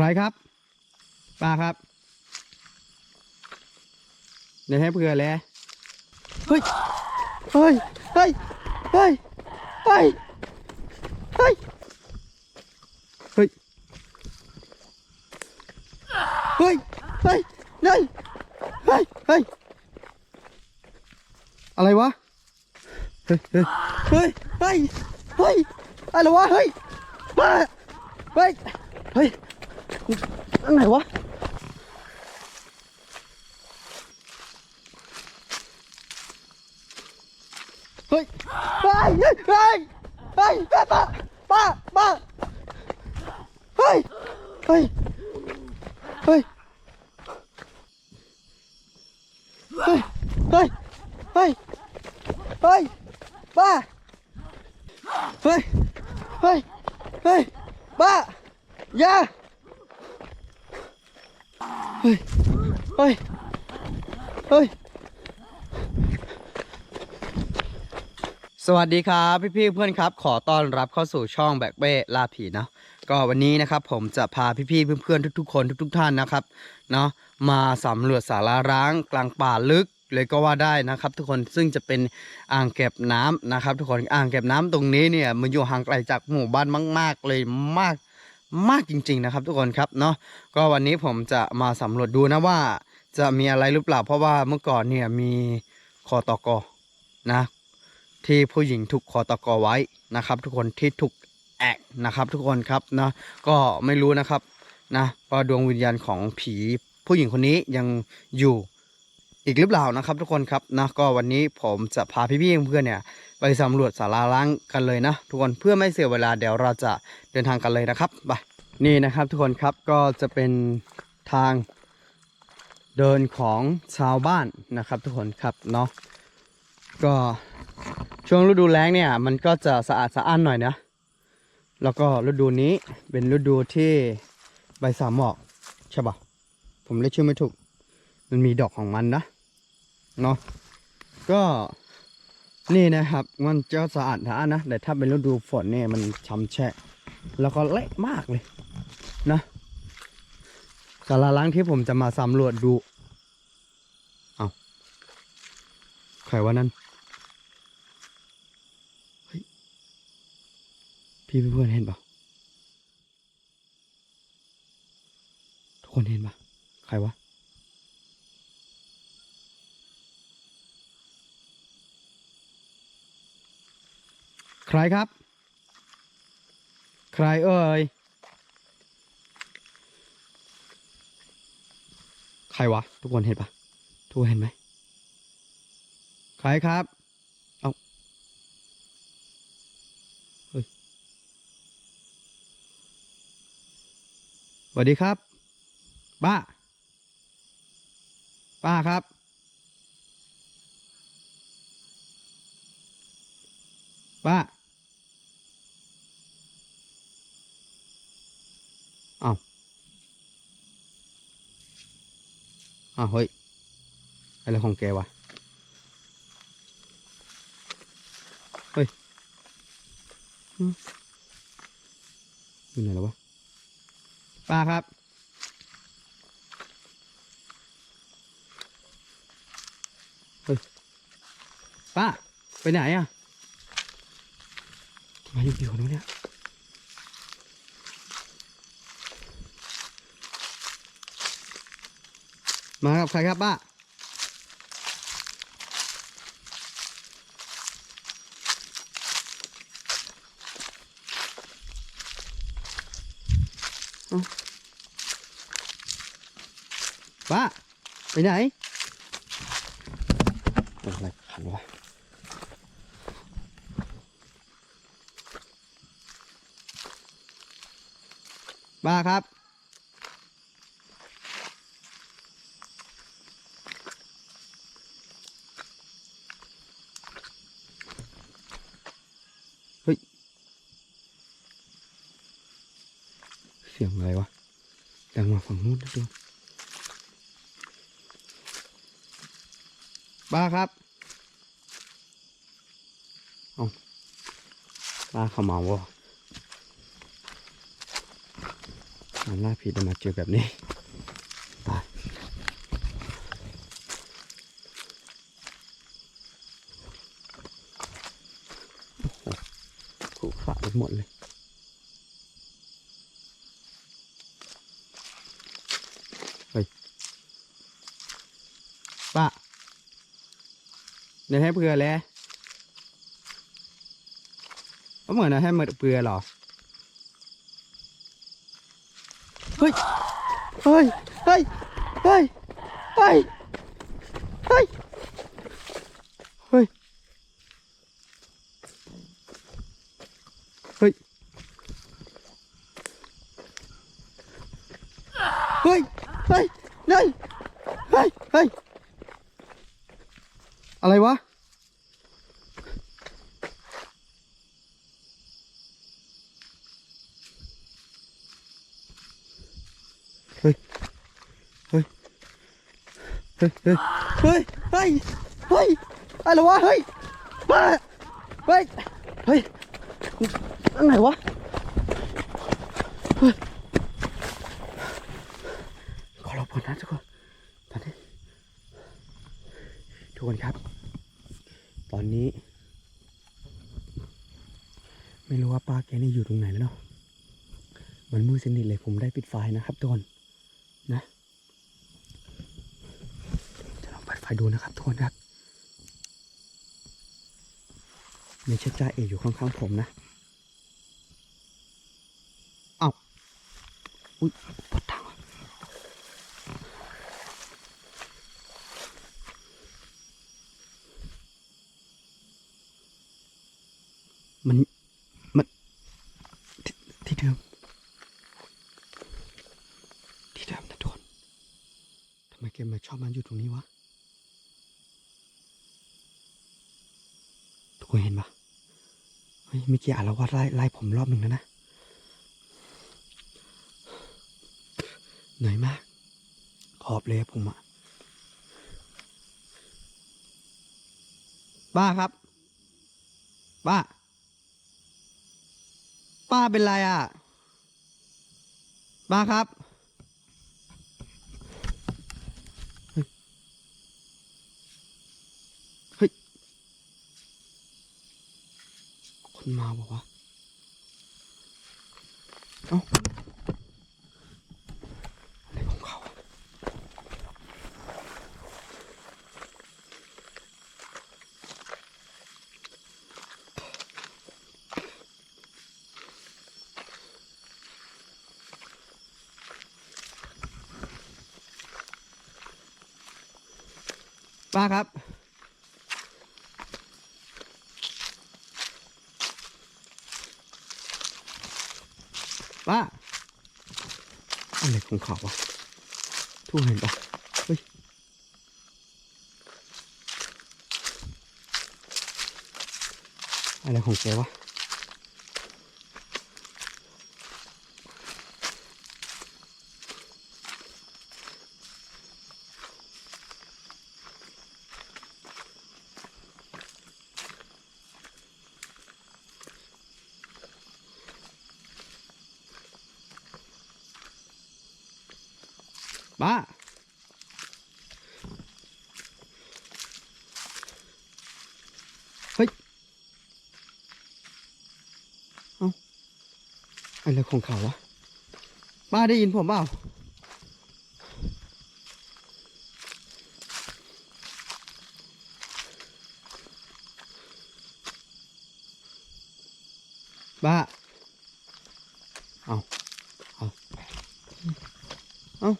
ใครครับป้าครับเดี๋ยวให้เผื่อเลยเฮ้ยเฮ้ยเฮ้ยเฮ้ยเฮ้ยเฮ้ยเฮ้ยเฮ้ยเฮ้ยเฮ้ยเฮ้ยเฮ้ยอะไรวะเฮ้ยเฮ้ยเฮ้ยเฮ้ยเฮ้ยอะไรวะเฮ้ยบ้าเฮ้ยเฮ้ยอันไหนวะเฮ้ยเฮ้ยเฮ้ยเฮ้ยเฮ้ยป้าป้าป้าป้าเฮ้ยเฮ้ย Ăn này quá. Ôi Ôi Ôi Ôi Ba Ba Ba Ôi Ôi Ôi Ôi Ôi Ôi Ôi Ba. Ôi Ôi Ôi Ba. Yeah เฮ้ย เฮ้ย เฮ้ย สวัสดีครับพี่พี่ๆเพื่อนครับ ขอต้อนรับเข้าสู่ช่องแบกเบ้ล่าผีเนาะก็วันนี้นะครับผมจะพาพี่พี่ๆเพื่อนๆทุกๆคนทุก ๆ ท่านนะครับเนาะมาสำรวจสาราร้างกลางป่าลึกเลยก็ว่าได้นะครับ ทุกคนซึ่งจะเป็นอ่างเก็บน้ำนะครับ ทุกคนอ่างเก็บน้ำตรงนี้เนี่ยมันอยู่ห่างไกลจากหมู่บ้านมาก ๆ เลยมาก มากจริง ๆ นะครับ ทุกคนครับเนาะก็วันนี้ผมจะมาสำรวจดูนะว่า จะมีอะไรหรือเปล่า เพราะว่าเมื่อก่อนเนี่ยมีคอตอกนะ ที่ผู้หญิงถูกคอตอกไว้นะครับ ทุกคนที่ถูกแอกนะครับ ทุกคนครับนะก็ไม่รู้นะครับนะว่าดวงวิญญาณของผีผู้หญิงคนนี้ยังอยู่อีกหรือเปล่านะครับ ทุกคนครับนะก็วันนี้ผมจะพาพี่ๆเพื่อนเนี่ย ไปสำรวจศาลาล้างกันเลยนะ ทุกคนเพื่อไม่เสียเวลาเดี๋ยวเราจะเดินทางกันเลยนะครับไปนี่นะครับทุกคนครับก็จะเป็นทางเดินของชาวบ้านนะครับทุกคนครับเนาะก็ช่วงฤดูแล้งเนี่ยมันก็จะสะอาดสะอ้านหน่อยนะ แล้วก็ฤดูนี้เป็นฤดูที่ใบสามหมอกใช่ปะผมเรียกชื่อไม่ถูก มันมีดอกของมันนะเนาะก็ นี่นะครับ มันจะสะอาดสะนะแต่ถ้าเป็นฤดูฝนเนี่ยมันช้ำแฉะ แล้วก็เละมากเลยนะสาราล้างที่ผมจะมาสำรวจดู เอาใครว่านั่นพี่เพื่อนเห็นปะทุกคนเห็นปะใครวะ ใครครับ ใครเอ่ย ใครวะ ทุกคนเห็นปะทุกคนเห็นไหม ใครครับ เอาเฮ้ยสวัสดีครับ ป้า ป้าครับป้า อ้าวเฮ้ย อะไรของแกวะ เฮ้ยอืมอยู่ไหนแล้ววะป้าครับ เฮ้ย ป้า ไปไหนอะทำไมอยู่อยู่ตรงเนี้ย มากับใครครับป้าป้าไปไหนเป็นอะไรขันวะป้าครับ สียงอะไรวะดังมาฝั่งนู้นนะดูป้าครับเอาป้าเขาเมาวะมันล่าผีจะมาเจอแบบนี้ไปขรุขระไปหมดเลย เฮ้ย ป้า เดี๋ยวให้เผื่อแล้วก็เหมือนนะให้มันเปลือหรอ เฮ้ย เฮ้ย เฮ้ย เฮ้ย เฮ้ย เฮ้ย เฮ้ย เฮ้ย เฮ้ย เฮ้ย เฮ้ย เฮ้ย อะไรวะ เฮ้ย เฮ้ย เฮ้ย เฮ้ย เฮ้ย เฮ้ย เฮ้ย อะไรวะ เฮ้ยบ้าเฮ้ย เฮ้ยอันไหนวะ เฮ้ย ขอรบก่อนนะทุกคน ตอนนี้ ทุกคนครับ ตอนนี้ ไม่รู้ว่าป้าแกนี่อยู่ตรงไหนแล้วเนาะ มันมืดสนิทเลยผมได้ ปิดไฟนะครับทุกคนนะจะลองเปิดไฟดูนะครับทุกคนครับมีเชจ้าเอกอยู่ข้างๆผมนะเอ้าอุ้ยปวดทังมัน มันที่ที่เดิม ที่เดิมนะทุกคนทำไมเกมมาชอบมันอยู่ตรงนี้วะ ทุกคนเห็นปะเฮ้ยเมื่อกี้อารวาสไล่ไล่ผมรอบหนึ่งแล้วนะ เหนื่อยมาก ขอบเลยผมอะป้าครับ ป้า ป้าเป็นไรอะป้าครับ เฮ้ย เฮ้ย คน มาบอกว่าเอ้าอะไรของเขาป้าครับ ป้าอะไรของเขาวะทุกคนเห็นปะเฮ้ยอะไรของแกวะ ป้า เฮ้ย เอ้าอะไรของเขาวะป้าได้ยินผมเปล่าป้า เอาเอาเอา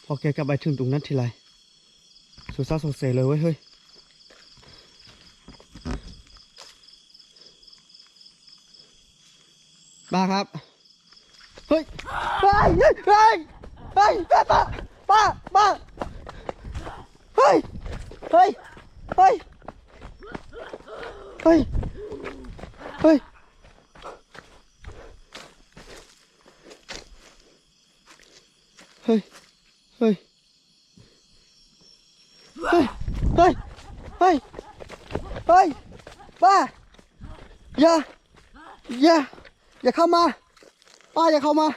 พ อแกกลับไปถึงตรงนั้นทีไรสุดซ่าสดเซเลยเว้ยเฮ้ยป้าครับ เฮ้ยเฮ้ยเฮ้ยเฮ้ยเฮ้ยป้าป้าป้าป้าเฮ้ย เฮ้ย เฮ้ย เฮ้ย เฮ้ยเฮ้ย Ôi. Ôi. Ôi. Ôi. Ba. Dạ. Dạ. Dạ không à. Ba dạ không à.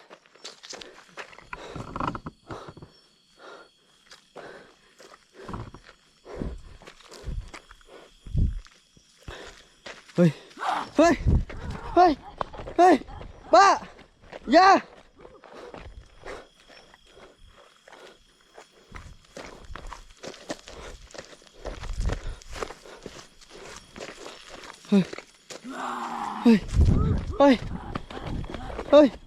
ơi, ơi, ơi, ơi, Ba. Dạ. Yeah. Hoy. Hoy. Hoy. Hoy.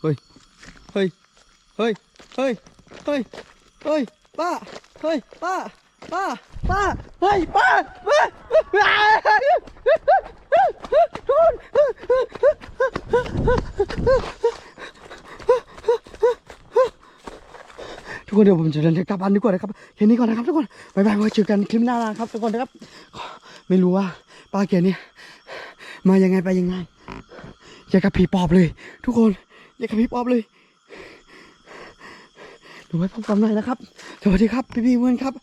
เฮ้ย เฮ้ย เฮ้ย เฮ้ย เฮ้ย เฮ้ย ป้า เฮ้ย ป้า ป้า ป้า เฮ้ย ป้าป้าทุกคนเดี๋ยวผมจะเดินกลับบ้านดีกว่านะครับแค่นี้ก่อนนะครับทุกคนบายบายไว้เจอกันคลิปหน้านะครับทุกคนนะครับ ไม่รู้ว่าป้าแกเนี่ยมายังไงไปยังไงอย่ากับผีปอบเลย ทุกคน อย่ากระพริบออบเลยดูไว้พบกันใหม่นะครับ สวัสดีครับ พี่ๆเพื่อนครับ